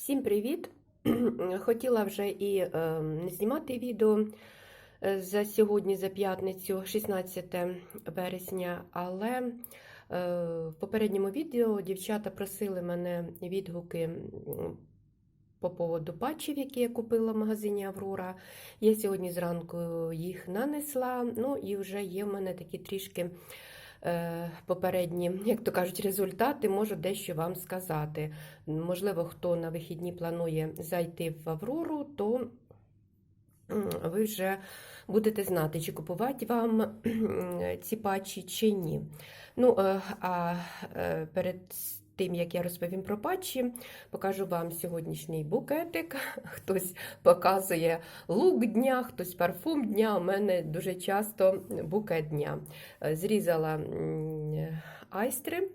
Всім привіт! Хотіла вже і е, знімати відео е, за сьогодні, за п'ятницю, 16 вересня, але е, в попередньому відео дівчата просили мене відгуки по поводу патчів, які я купила в магазині Аврора. Я сьогодні зранку їх нанесла, ну і вже є в мене такі трішки попередні, як то кажуть, результати, можу дещо вам сказати. Можливо, хто на вихідні планує зайти в Аврору, то ви вже будете знати, чи купувати вам ці патчі чи ні. Ну, е, а е, перед тим, як я розповім про патчі, покажу вам сьогоднішній букетик. Хтось показує лук дня, хтось парфум дня. У мене дуже часто букет дня. Е, Зрізала айстри.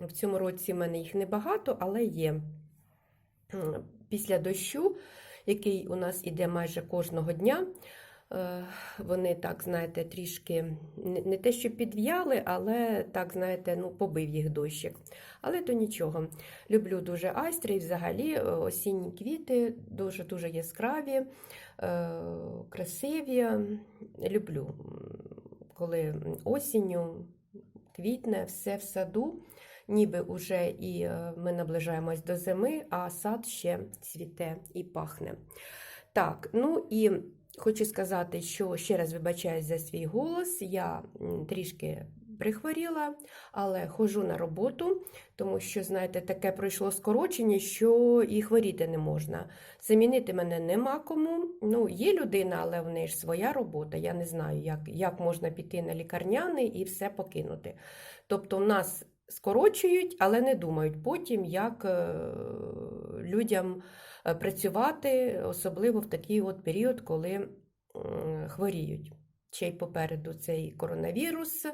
В цьому році в мене їх небагато, але є. Після дощу, який у нас іде майже кожного дня, вони так, знаєте, трішки не те, що підв'яли, але так, знаєте, ну, побив їх дощик. Але то нічого. Люблю дуже айстри і взагалі е, осінні квіти, дуже-дуже яскраві, е, красиві. Люблю, коли осінню квітне все в саду ніби уже і е, ми наближаємось до зими, а сад ще цвіте і пахне. Так, ну і хочу сказати, що ще раз вибачаюсь за свій голос. Я трішки прихворіла, але ходжу на роботу, тому що, знаєте, таке пройшло скорочення, що і хворіти не можна. Замінити мене нема кому. Ну, є людина, але в неї ж своя робота. Я не знаю, як, як можна піти на лікарняний і все покинути. Тобто, в нас скорочують, але не думають потім, як е, людям е, працювати, особливо в такий от період, коли хворіють. Ще й попереду цей коронавірус,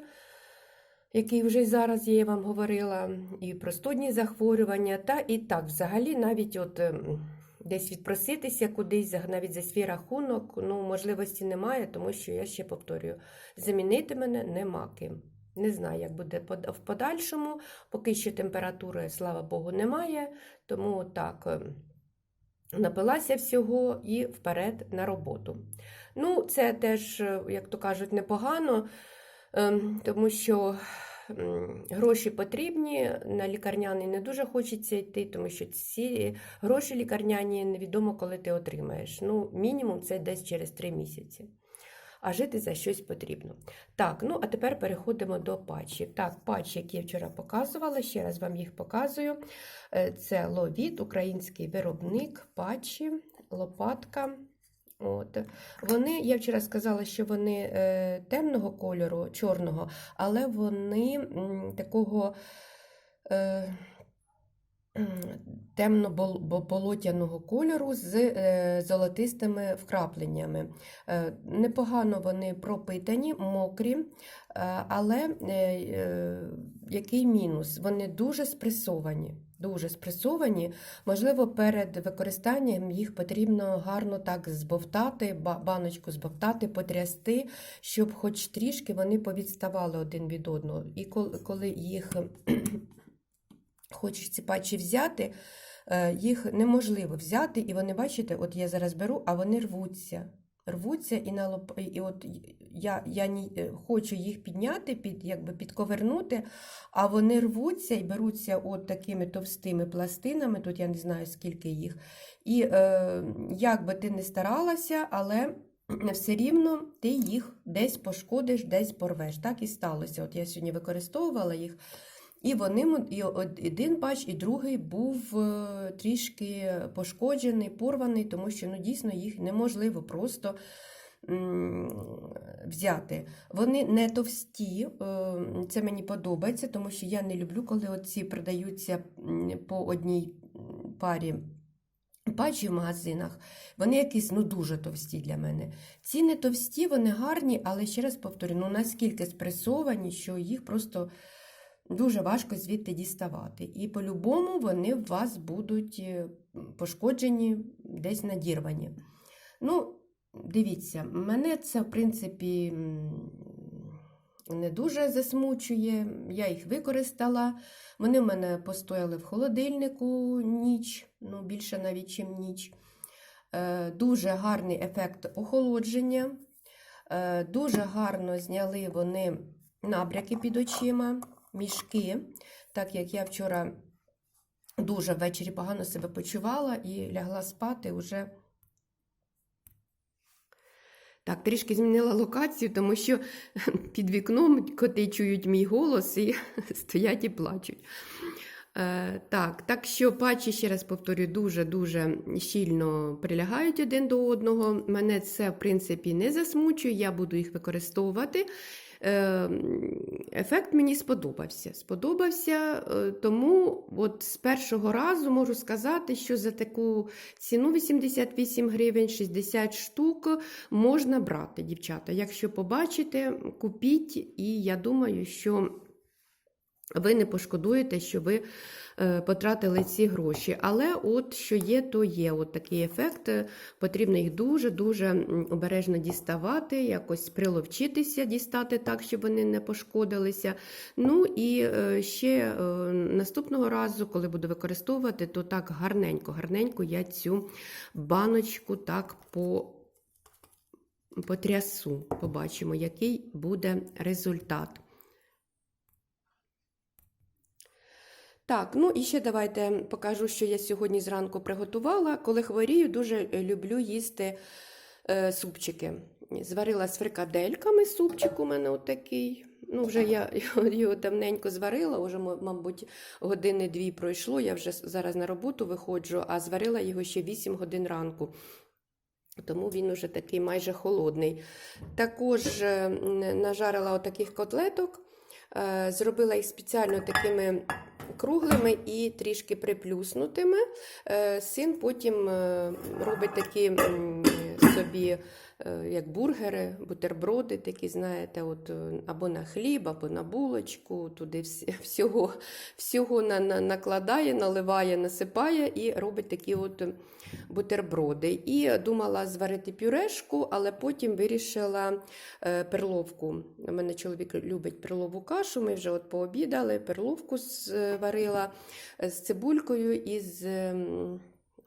який вже зараз є, я вам говорила, і простудні захворювання, та і так, взагалі, навіть от. ем, Десь відпроситися кудись, навіть за свій рахунок, ну, можливості немає, тому що я ще повторюю, замінити мене нема ким. Не знаю, як буде в подальшому. Поки що температури, слава Богу, немає. Тому так, е, напилася всього і вперед на роботу. Ну, це теж, е, як то кажуть, непогано, ем, тому що гроші потрібні. На лікарняний не дуже хочеться йти, тому що ці гроші лікарняні невідомо, коли ти отримаєш. Ну, мінімум це десь через три місяці а жити за щось потрібно. Так, ну а тепер переходимо до патчів. Так, патчі, які я вчора показувала, ще раз вам їх показую. Е, Це ловіт, український виробник, патчі, лопатка. От. Вони, я вчора сказала, що вони е, темного кольору, чорного, але вони такого. Е, темно-болотяного кольору з е, золотистими вкрапленнями. Е, Непогано вони пропитані, мокрі, е, але який мінус? Вони дуже спресовані. Дуже спресовані. Можливо, перед використанням їх потрібно гарно так збовтати, ба- баночку збовтати, потрясти, щоб хоч трішки вони повідставали один від одного. І коли їх хочеш ці патчі взяти, е, їх неможливо взяти, і вони, бачите, от я зараз беру, а вони рвуться. Рвуться і на лоп... і от я, я ні... е, хочу їх підняти, під, якби підковернути, а вони рвуться і беруться от такими товстими пластинами, тут я не знаю, скільки їх. І е, як би ти не старалася, але все рівно ти їх десь пошкодиш, десь порвеш. Так і сталося. От я сьогодні використовувала їх. І вони і один патч, і другий був е, трішки пошкоджений, порваний, тому що ну, дійсно їх неможливо просто взяти. Вони не товсті, е, це мені подобається, тому що я не люблю, коли оці продаються по одній парі. Патчі в магазинах, вони якісь ну, дуже товсті для мене. Ці не товсті, вони гарні, але ще раз повторю, ну наскільки спресовані, що їх просто дуже важко звідти діставати. І по-любому вони у вас будуть е, пошкоджені, десь надірвані. Ну, дивіться, мене це, в принципі, не дуже засмучує. Я їх використала. Вони в мене постояли в холодильнику ніч, ну більше навіть, чим ніч. Е, Дуже гарний ефект охолодження. Е, Дуже гарно зняли вони набряки під очима, мішки, так як я вчора дуже ввечері погано себе почувала і лягла спати вже. Так, трішки змінила локацію, тому що під вікном коти чують мій голос і стоять і плачуть. Е, так, так що патчі, ще раз повторюю, дуже-дуже щільно прилягають один до одного. Мене це, в принципі, не засмучує, я буду їх використовувати. Е, ефект мені сподобався. Сподобався, е, тому от з першого разу можу сказати, що за таку ціну 88 гривень, 60 штук можна брати, дівчата. Якщо побачите, купіть, і я думаю, що ви не пошкодуєте, що ви е, потратили ці гроші. Але от що є, то є. От такий ефект. Потрібно їх дуже-дуже обережно діставати, якось приловчитися, дістати так, щоб вони не пошкодилися. Ну і е, ще е, наступного разу, коли буду використовувати, то так гарненько, гарненько я цю баночку так по. Потрясу, побачимо, який буде результат. Так, ну і ще давайте покажу, що я сьогодні зранку приготувала. Коли хворію, дуже люблю їсти е, супчики. Зварила з фрикадельками супчик у мене отакий. Ну, вже я його давненько зварила, вже, мабуть, години-дві пройшло. Я вже зараз на роботу виходжу, а зварила його ще 8 годин ранку. Тому він уже такий майже холодний. Також е, нажарила отаких котлеток, е, зробила їх спеціально такими круглими і трішки приплюснутими. Е, Син потім е, робить такі собі, е, як бургери, бутерброди, такі, знаєте, от, е, або на хліб, або на булочку, туди всього, всього на, на, накладає, наливає, насипає і робить такі от бутерброди. І думала зварити пюрешку, але потім вирішила е, перловку. У мене чоловік любить перлову кашу. Ми вже от пообідали, перловку зварила з цибулькою і з м,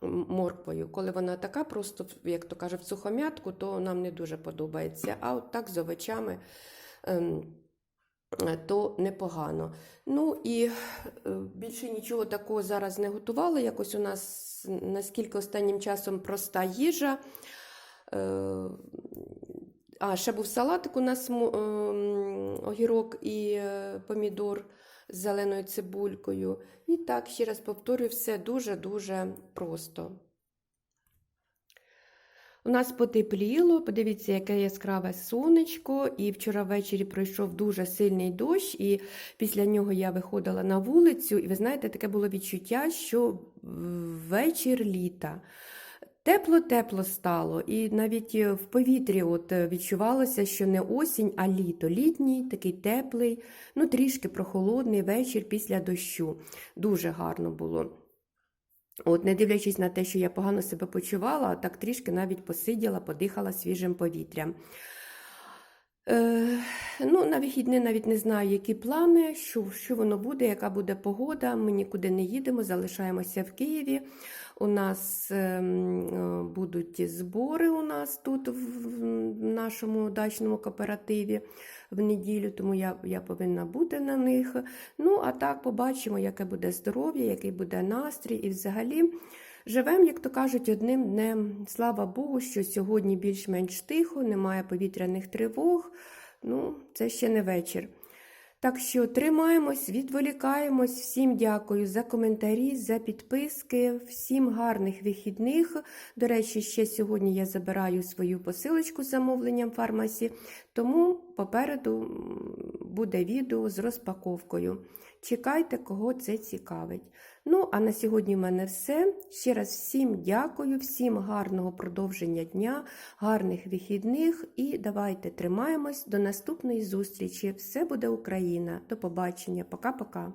морквою. Коли вона така, просто, як то кажуть, в сухомятку, то нам не дуже подобається. А от так з овочами. ем, то непогано. Ну і е, більше нічого такого зараз не готувала. Якось у нас наскільки останнім часом проста їжа. Е, А, ще був салатик у нас ем, огірок і е, помідор з зеленою цибулькою. І так, ще раз повторюю, все дуже-дуже просто. У нас потепліло, подивіться, яке яскраве сонечко, і вчора ввечері пройшов дуже сильний дощ, і після нього я виходила на вулицю, і ви знаєте, таке було відчуття, що вечір літа. Тепло-тепло стало, і навіть в повітрі от відчувалося, що не осінь, а літо. Літній, такий теплий, ну трішки прохолодний вечір після дощу. Дуже гарно було. От, не дивлячись на те, що я погано себе почувала, так трішки навіть посиділа, подихала свіжим повітрям. Е, ну, На вихідні навіть не знаю, які плани, що, що воно буде, яка буде погода. Ми нікуди не їдемо, залишаємося в Києві. У нас е, будуть збори у нас тут, в нашому дачному кооперативі в неділю, тому я, я повинна бути на них. Ну, а так побачимо, яке буде здоров'я, який буде настрій. І взагалі живемо, як то кажуть, одним днем. Слава Богу, що сьогодні більш-менш тихо, немає повітряних тривог. Ну, це ще не вечір. Так що тримаємось, відволікаємось. Всім дякую за коментарі, за підписки, всім гарних вихідних. До речі, ще сьогодні я забираю свою посилочку з замовленням фармасі, тому попереду буде відео з розпаковкою. Чекайте, кого це цікавить. Ну, а на сьогодні в мене все. Ще раз всім дякую, всім гарного продовження дня, гарних вихідних і давайте тримаємось до наступної зустрічі. Все буде Україна. До побачення. Пока-пока.